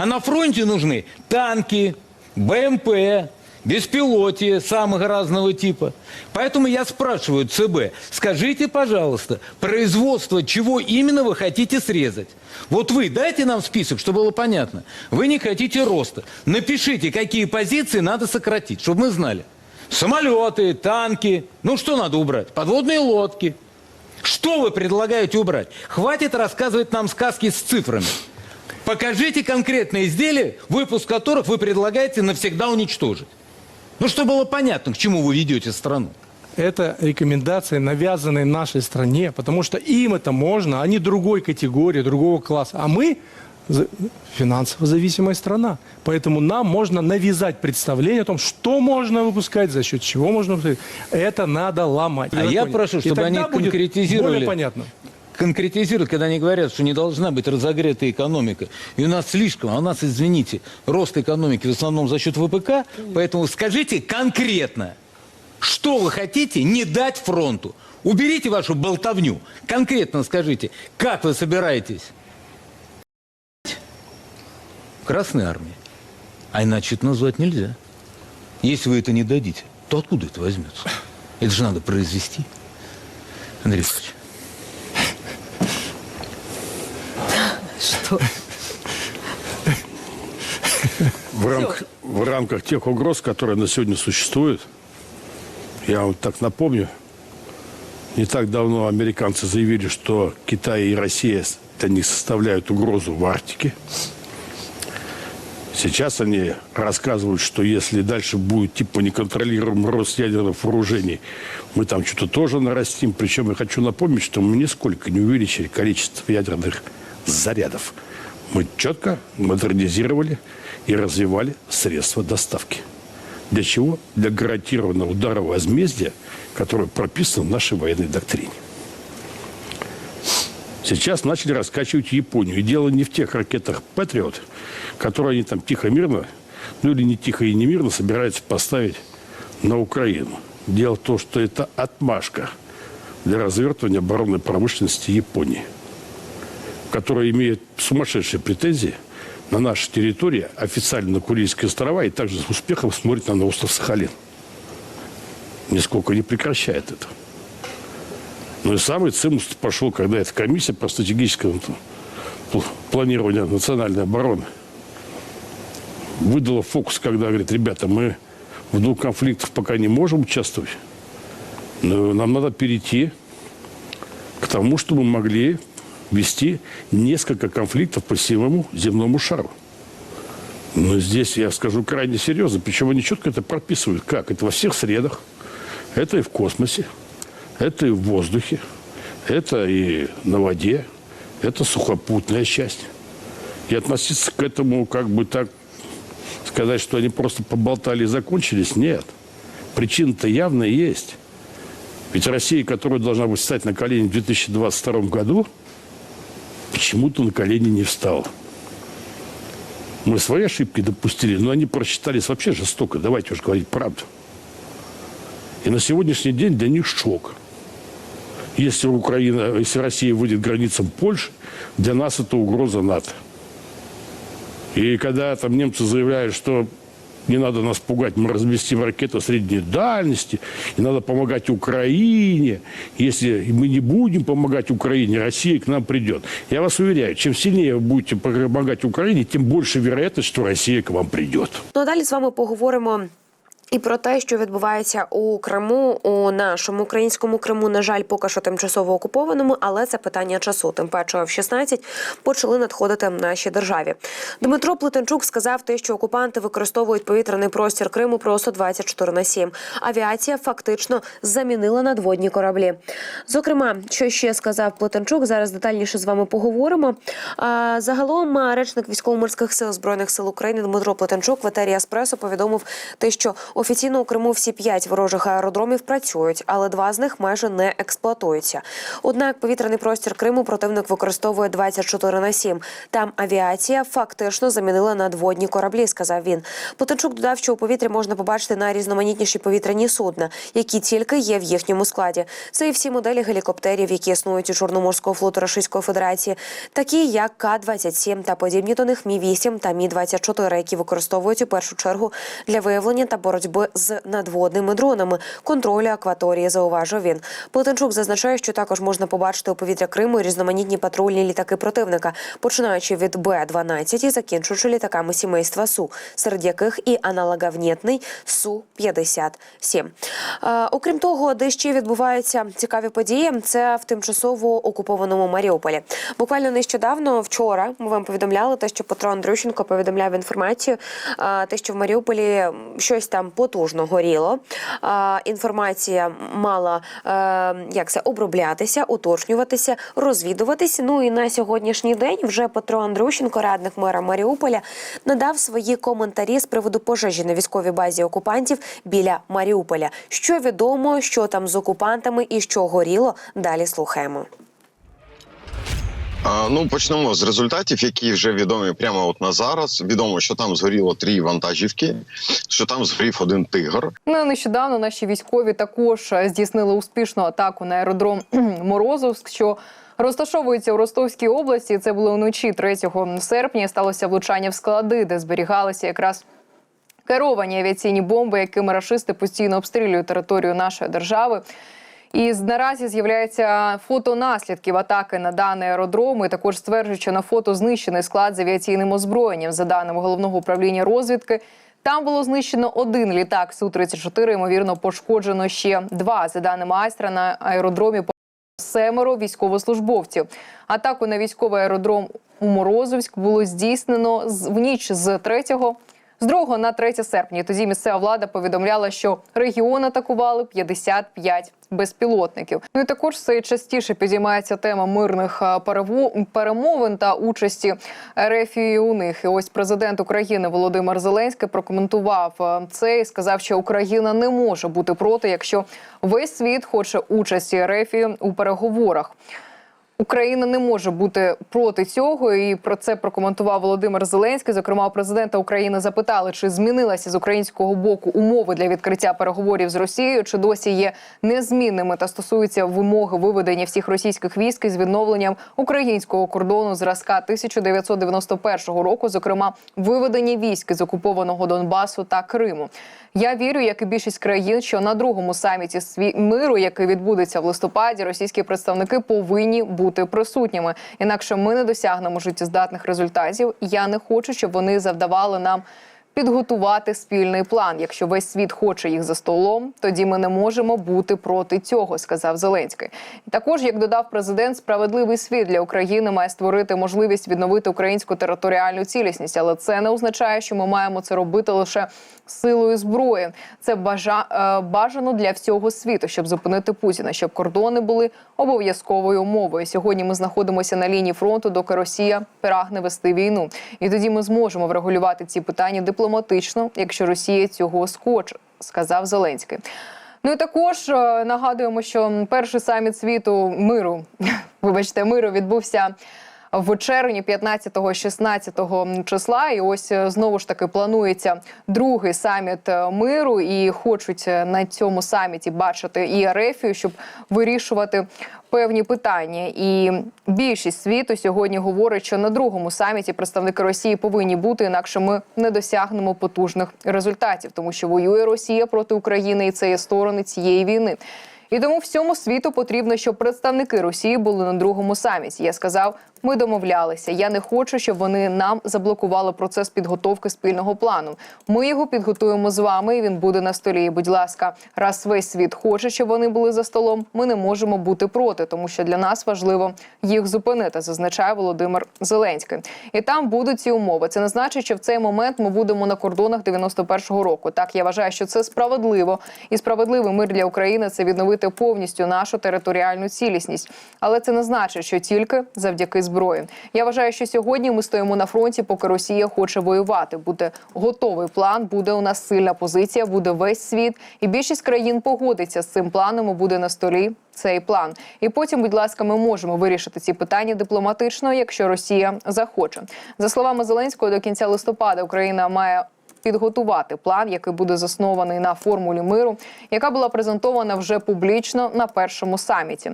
А на фронте нужны танки, БМП, беспилотия самого разного типа. Поэтому я спрашиваю ЦБ, скажите, пожалуйста, производство чего именно вы хотите срезать? Вот вы дайте нам список, чтобы было понятно. Вы не хотите роста. Напишите, какие позиции надо сократить, чтобы мы знали. Самолеты, танки. Ну что надо убрать? Подводные лодки. Что вы предлагаете убрать? Хватит рассказывать нам сказки с цифрами. Покажите конкретные изделия, выпуск которых вы предлагаете навсегда уничтожить. Ну, чтобы было понятно, к чему вы ведете страну. Это рекомендации, навязанные нашей стране, потому что им это можно, они другой категории, другого класса. А мы финансово зависимая страна. Поэтому нам можно навязать представление о том, что можно выпускать, за счет чего можно выпускать. Это надо ломать. А я прошу, И чтобы они будет конкретизировали. Более понятно. Конкретизируют, когда они говорят, что не должна быть разогретая экономика. И у нас слишком, а у нас, извините, рост экономики в основном за счет ВПК. Поэтому скажите конкретно, что вы хотите не дать фронту. Уберите вашу болтовню. Конкретно скажите, как вы собираетесь Красной армии. А иначе это назвать нельзя. Если вы это не дадите, то откуда это возьмется? Это же надо произвести. Андрей Ильич. Что? В, рамк- в рамках тех угроз, которые на сегодня существуют, я вам так напомню, не так давно американцы заявили, что Китай и Россия для них составляют угрозу в Арктике. Сейчас они рассказывают, что если дальше будет типа неконтролируемый рост ядерных вооружений, мы там что-то тоже нарастим. Причем я хочу напомнить, что мы нисколько не увеличили количество ядерных зарядов. Мы четко модернизировали и развивали средства доставки. Для чего? Для гарантированного удара возмездия, которое прописано в нашей военной доктрине. Сейчас начали раскачивать Японию. И дело не в тех ракетах «Патриот», которые они там тихо-мирно, ну или не тихо и не мирно собираются поставить на Украину. Дело в том, что это отмашка для развертывания оборонной промышленности Японии, которая имеет сумасшедшие претензии на нашей территории, официально на Курильские острова, и также с успехом смотрит на остров Сахалин. Нисколько не прекращает это. Ну и самый цимус пошел, когда эта комиссия по стратегическому пл- планированию национальной обороны выдала фокус, когда говорит, ребята, мы в двух конфликтах пока не можем участвовать, но нам надо перейти к тому, чтобы мы могли вести несколько конфликтов по всему земному шару. Но здесь я скажу крайне серьезно, причем они четко это прописывают. Как? Это во всех средах, это и в космосе, это и в воздухе, это и на воде, это сухопутная часть. И относиться к этому как бы так сказать, что они просто поболтали и закончились, нет. Причина-то явно есть. Ведь Россия, которая должна быть встать на колени в 2022 году, почему-то на колени не встала. Мы свои ошибки допустили, но они просчитались вообще жестоко. Давайте уж говорить правду. И на сегодняшний день для них шок. Если Украина, если Россия выйдет границам Польши, для нас это угроза НАТО. И когда там немцы заявляют, что не надо нас пугать, мы разместим ракеты средней дальности, и надо помогать Украине. Если мы не будем помогать Украине, Россия к нам придет. Я вас уверяю, чем сильнее вы будете помогать Украине, тем больше вероятность, что Россия к вам придет. Ну а далі з вами поговоримо. і про те, що відбувається у Криму, у нашому українському Криму, на жаль, поки що тимчасово окупованому, але це питання часу. Тим паче F-16 почали надходити в нашій державі. Дмитро Плетенчук сказав те, що окупанти використовують повітряний простір Криму просто 24 на 7. Авіація фактично замінила надводні кораблі. Зокрема, що ще сказав Плетенчук, зараз детальніше з вами поговоримо. А, Загалом речник військово-морських сил збройних сил України Дмитро Плетенчук в етері Еспресо повідомив те, що Офіційно у Криму всі п'ять ворожих аеродромів працюють, але два з них майже не експлуатуються. Однак повітряний простір Криму противник використовує 24 на 7. Там авіація фактично замінила надводні кораблі, сказав він. Потенчук додав, що у повітрі можна побачити найрізноманітніші повітряні судна, які тільки є в їхньому складі. Це і всі моделі гелікоптерів, які існують у Чорноморського флоту Російської Федерації, такі як К-27 та подібні до них Мі-8 та Мі-24, які використовують у першу чергу для виявлення та боротьби з надводними дронами, контролю акваторії, зауважив він. Плетенчук зазначає, що також можна побачити у повітря Криму різноманітні патрульні літаки противника, починаючи від Б-12 і закінчуючи літаками сімейства Су, серед яких і аналоговнітний Су-57. Е, окрім того, де ще відбуваються цікаві події, це в тимчасово окупованому Маріуполі. Буквально нещодавно, вчора, ми вам повідомляли те, що Петро Андрющенко повідомляв інформацію, е, те, що в Маріуполі щось там потужно горіло. Е, Інформація мала е, як це оброблятися, уточнюватися, розвідуватися. Ну і на сьогоднішній день вже Петро Андрющенко, радник мера Маріуполя, надав свої коментарі з приводу пожежі на військовій базі окупантів біля Маріуполя. Що відомо, що там з окупантами і що горіло. Далі слухаємо. Ну, почнемо з результатів, які вже відомі прямо от на зараз. Відомо, що там згоріло три вантажівки, що там згорів один тигр. Ну, нещодавно наші військові також здійснили успішну атаку на аеродром Морозовськ, що розташовується у Ростовській області. Це було вночі 3 серпня. Сталося влучання в склади, де зберігалися якраз керовані авіаційні бомби, якими рашисти постійно обстрілюють територію нашої держави. І наразі з'являються фото наслідків атаки на даний аеродром. І також стверджують, що на фото знищений склад з авіаційним озброєнням. За даними головного управління розвідки, там було знищено один літак су 34 Ймовірно, пошкоджено ще два. За даними Айстра, на аеродромі семеро військовослужбовців. Атаку на військовий аеродром у Морозовськ було здійснено в ніч з 3 з 2 на 3 серпня. Тоді місцева влада повідомляла, що регіон атакували 55 безпілотників. Ну і також все частіше підіймається тема мирних е, перемовин та участі РФ і у них. І ось президент України Володимир Зеленський прокоментував е, це і сказав, що Україна не може бути проти, якщо весь світ хоче участі РФ у переговорах. Україна не може бути проти цього, і про це прокоментував Володимир Зеленський. Зокрема, президента України запитали, чи змінилася з українського боку умови для відкриття переговорів з Росією, чи досі є незмінними та стосуються вимоги виведення всіх російських військ із відновленням українського кордону зразка 1991 року, зокрема виведення військ з окупованого Донбасу та Криму. Я вірю, як і більшість країн, що на другому саміті сві миру, який відбудеться в листопаді, російські представники повинні бути присутніми. Інакше ми не досягнемо життєздатних результатів. Я не хочу, щоб вони завдавали нам. Підготувати спільний план. Якщо весь світ хоче їх за столом, тоді ми не можемо бути проти цього, сказав Зеленський. Також, як додав президент, справедливий світ для України має створити можливість відновити українську територіальну цілісність, але це не означає, що ми маємо це робити лише силою зброї. Це бажа е, бажано для всього світу, щоб зупинити Путіна, щоб кордони були обов'язковою умовою. Сьогодні ми знаходимося на лінії фронту, доки Росія прагне вести війну, і тоді ми зможемо врегулювати ці питання дипломатично, якщо Росія цього схоче, сказав Зеленський. Ну і також е, нагадуємо, що перший саміт світу миру, вибачте, миру відбувся в червні 15-16 числа. І ось е, знову ж таки планується другий саміт е, миру, і хочуть е, на цьому саміті бачити і Арефію, щоб вирішувати. Певні питання, і більшість світу сьогодні говорить, що на другому саміті представники Росії повинні бути, інакше ми не досягнемо потужних результатів, тому що воює Росія проти України, і це є сторони цієї війни. І тому всьому світу потрібно, щоб представники Росії були на другому саміті. Я сказав, ми домовлялися. Я не хочу, щоб вони нам заблокували процес підготовки спільного плану. Ми його підготуємо з вами, і він буде на столі. Будь ласка, раз весь світ хоче, щоб вони були за столом. Ми не можемо бути проти, тому що для нас важливо їх зупинити, зазначає Володимир Зеленський. І там будуть ці умови. Це не значить, що в цей момент ми будемо на кордонах 91-го року. Так я вважаю, що це справедливо і справедливий мир для України це відновити повністю нашу територіальну цілісність. Але це не значить, що тільки завдяки. Зброї. Я вважаю, що сьогодні ми стоїмо на фронті, поки Росія хоче воювати. Буде готовий план, буде у нас сильна позиція, буде весь світ, і більшість країн погодиться з цим планом. і Буде на столі цей план. І потім, будь ласка, ми можемо вирішити ці питання дипломатично, якщо Росія захоче. За словами Зеленського, до кінця листопада Україна має підготувати план, який буде заснований на формулі миру, яка була презентована вже публічно на першому саміті.